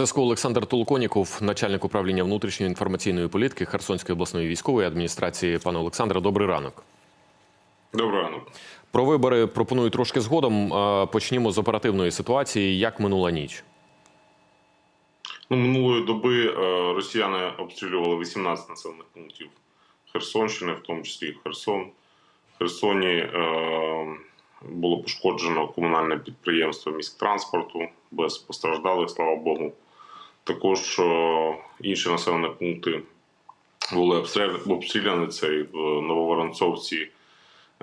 Зв'язку Олександр Толоконіков, начальник управління внутрішньої інформаційної політики Херсонської обласної військової адміністрації. Пане Олександре, добрий ранок. Доброго ранку. Про вибори пропоную трошки згодом. Почнімо з оперативної ситуації. Як минула ніч? Ну, минулої доби е, росіяни обстрілювали 18 населених пунктів Херсонщини, в тому числі Херсон. В Херсоні е, було пошкоджено комунальне підприємство міськтранспорту без постраждалих, слава Богу. Також е, інші населені пункти були обстріл- обстріляні. Це в Нововоронцовці е,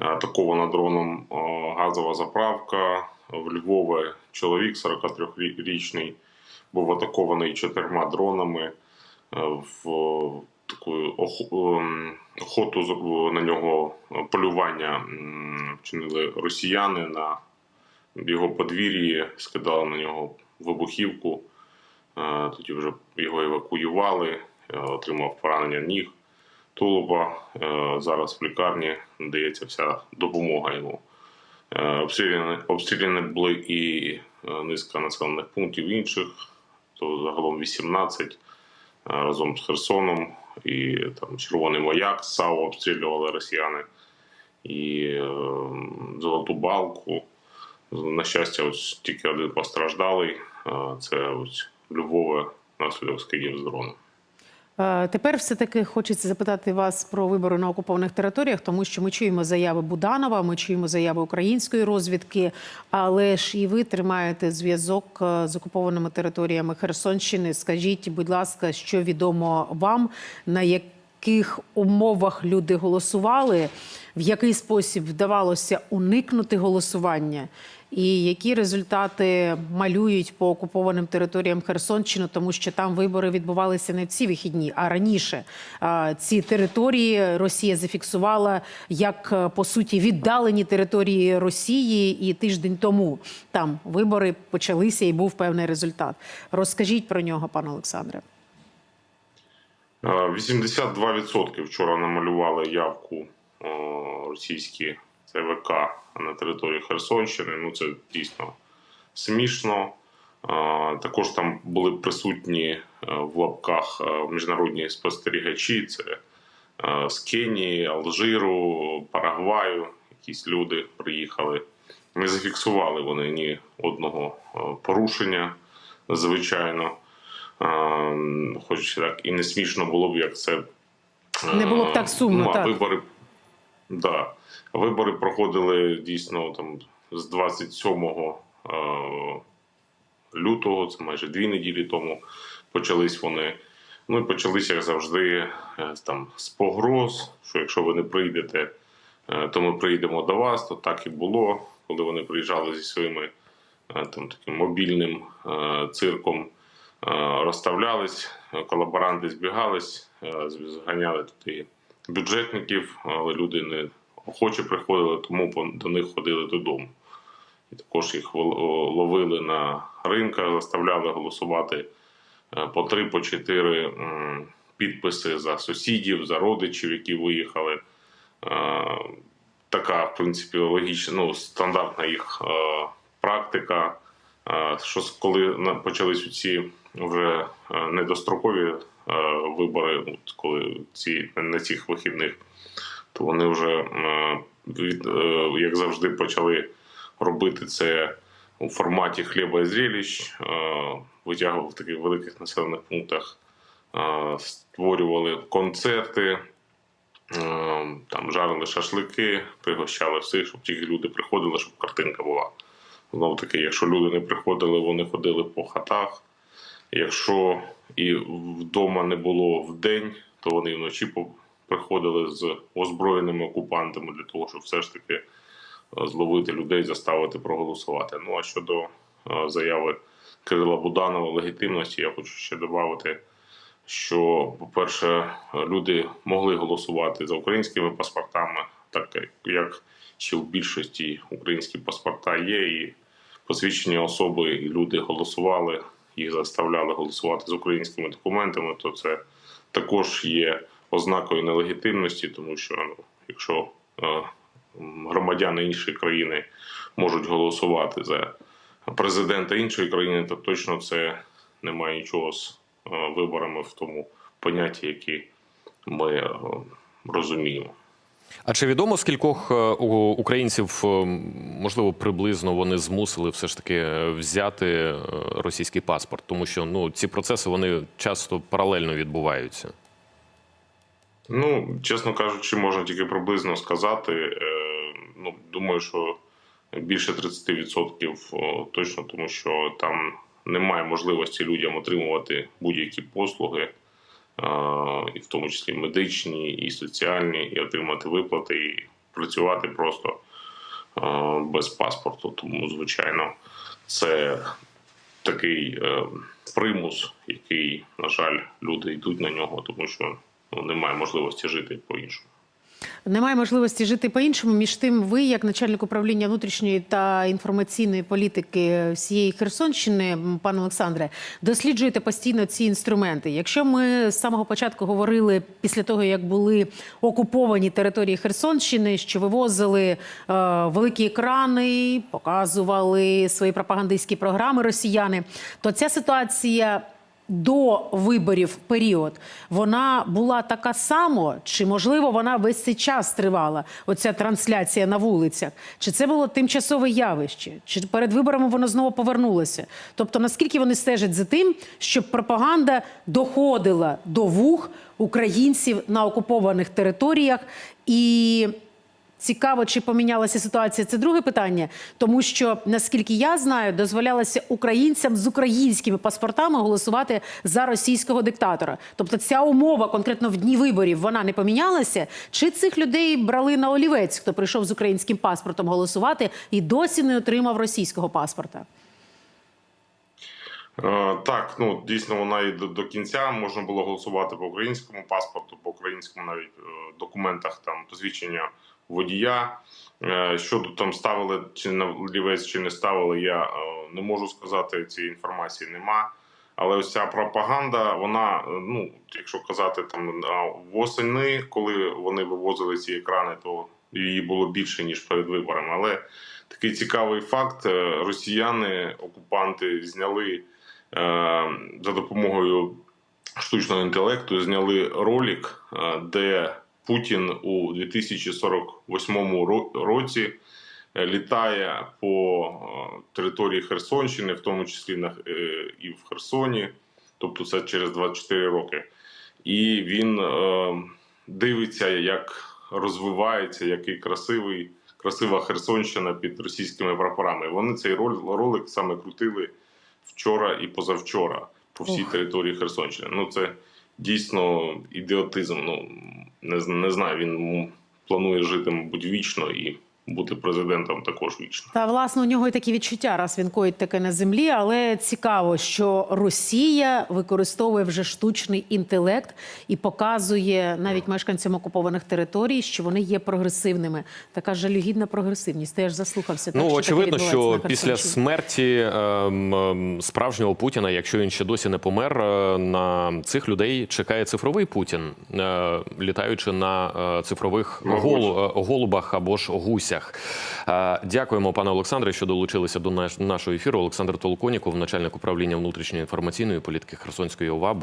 атакована дроном е, газова заправка. В Львові чоловік 43-річний був атакований чотирма дронами в таку ем, охоту на нього полювання вчинили росіяни на його подвір'ї, скидали на нього вибухівку. Тоді вже його евакуювали, е, отримав поранення ніг, тулуба. Е, Зараз в лікарні надається вся допомога йому. Е, Обстріляні, обстріляні були і низка населених пунктів інших, то загалом 18 е, разом з Херсоном, і там Червоний Маяк, САУ обстрілювали росіяни, і е, Золоту Балку. На щастя, ось тільки один постраждалий. Це ось Львове наслідок скидів з дрону. Тепер все-таки хочеться запитати вас про вибори на окупованих територіях, тому що ми чуємо заяви Буданова, ми чуємо заяви української розвідки, але ж і ви тримаєте зв'язок е, з окупованими територіями Херсонщини. Скажіть, будь ласка, що відомо вам, на яких умовах люди голосували, в який спосіб вдавалося уникнути голосування? І які результати малюють по окупованим територіям Херсонщини, тому що там вибори відбувалися не в ці вихідні, а раніше. Ці території Росія зафіксувала як е, по суті віддалені території Росії, і тиждень тому там вибори почалися і був певний результат. Розкажіть про нього, пане Олександре. Е, 82% вчора намалювали явку е, російські ЦВК на території Херсонщини. Ну це дійсно смішно. Е, Також там були присутні е, в лапках е, міжнародні спостерігачі. Це е, з Кенії, Алжиру, Парагваю. Якісь люди приїхали. Не зафіксували вони ні одного е, порушення, звичайно. Е, Хоч так і не смішно було б, як це Не було б так сумно, Ну, так. вибори. Да. Вибори проходили дійсно там з 27 е, лютого, це майже дві неділі тому почались вони. Ну і почалися, як завжди, е, там з погроз, що якщо ви не прийдете, е, то ми прийдемо до вас. То так і було, коли вони приїжджали зі своїми там таким мобільним цирком, розставлялись, е, колаборанти збігались, е, зганяли туди бюджетників, але люди не охоче приходили, тому до них ходили додому. І також їх ловили на ринках, заставляли голосувати е, по три, по чотири підписи за сусідів, за родичів, які виїхали. Е, Така, в принципі, логічна, ну, стандартна їх е, практика. Е, Що коли почались ці вже е, недострокові е, вибори, коли ці на цих вихідних, то вони вже е, від, як завжди почали робити це у форматі хліба і е, витягували в таких великих населених пунктах, створювали концерти, там жарили шашлики, пригощали всіх, щоб ті люди приходили, щоб картинка була. Знову таки, якщо люди не приходили, вони ходили по хатах. Якщо і вдома не було вдень, то вони вночі приходили з озброєними окупантами для того, щоб все ж таки е, зловити людей, заставити проголосувати. Ну а щодо е, заяви Кирила Буданова легітимності, я хочу ще додати, що, по-перше, люди могли голосувати за українськими паспортами, так як ще в більшості українські паспорта є, і посвідчені особи, і люди голосували, їх заставляли голосувати з українськими документами, то це також є ознакою нелегітимності, тому що ну, якщо е, громадяни іншої країни можуть голосувати за президента іншої країни, то точно це немає нічого з е, виборами в тому понятті, які ми е, розуміємо. А чи відомо скількох е, українців, е, можливо, приблизно вони змусили все ж таки е, взяти російський паспорт? Тому що ну ці процеси вони часто паралельно відбуваються. Ну, чесно кажучи, можна тільки приблизно сказати. Ну, думаю, що більше 30% точно, тому що там немає можливості людям отримувати будь-які послуги, і в тому числі медичні, і соціальні, і отримати виплати, і працювати просто без паспорту. Тому, звичайно, це такий е, примус, який, на жаль, люди йдуть на нього, тому що ну, немає можливості жити по-іншому. Немає можливості жити по-іншому. Між тим, ви, як начальник управління внутрішньої та інформаційної політики всієї Херсонщини, пане Олександре, досліджуєте постійно ці інструменти. Якщо ми з самого початку говорили після того, як були окуповані території Херсонщини, що вивозили е, великі екрани, показували свої пропагандистські програми росіяни, то ця ситуація до виборів період вона була така само, чи можливо вона весь цей час тривала? Оця трансляція на вулицях? Чи це було тимчасове явище? Чи перед виборами воно знову повернулося? Тобто, наскільки вони стежать за тим, щоб пропаганда доходила до вух українців на окупованих територіях і Цікаво, чи помінялася ситуація. Це друге питання, тому що наскільки я знаю, дозволялося українцям з українськими паспортами голосувати за російського диктатора. Тобто, ця умова конкретно в дні виборів вона не помінялася. Чи цих людей брали на олівець, хто прийшов з українським паспортом голосувати і досі не отримав російського паспорта? Е, Так, ну дійсно вона і до, до кінця можна було голосувати по українському паспорту, по українському навіть е, документах там посвідчення водія. Е, Що тут там ставили чи на лівець, чи не ставили, я е, не можу сказати. Цієї інформації нема. Але ось ця пропаганда, вона, е, ну якщо казати там восени, коли вони вивозили ці екрани, то її було більше ніж перед виборами. Але такий цікавий факт: росіяни, окупанти зняли за допомогою штучного інтелекту, зняли ролик, де Путін у 2048 році е, літає по е, території Херсонщини, в тому числі на, е, і в Херсоні, тобто це через 24 роки. І він дивиться, як розвивається, який красивий, красива Херсонщина під російськими прапорами. Вони цей рол- ролик саме крутили вчора і позавчора по всій Ох. території Херсонщини. Ну це дійсно ідіотизм. Ну не, не знаю, він планує жити, мабуть, вічно і бути президентом також вічно. Та власне у нього і такі відчуття, раз він коїть таке на землі. Але цікаво, що Росія використовує вже штучний інтелект і показує навіть мешканцям окупованих територій, що вони є прогресивними. Така жалюгідна прогресивність. Ти аж заслухався. так, Ну що очевидно, що після смерті ем, ем, справжнього Путіна, якщо він ще досі не помер, е, на цих людей чекає цифровий Путін, е, літаючи на е, цифрових На голу- е, голубах або ж гусях. Е, Дякуємо, пане Олександре, що долучилися до наш- нашого ефіру. Олександр Толконіков, начальник управління внутрішньої інформаційної політики Херсонської ОВА,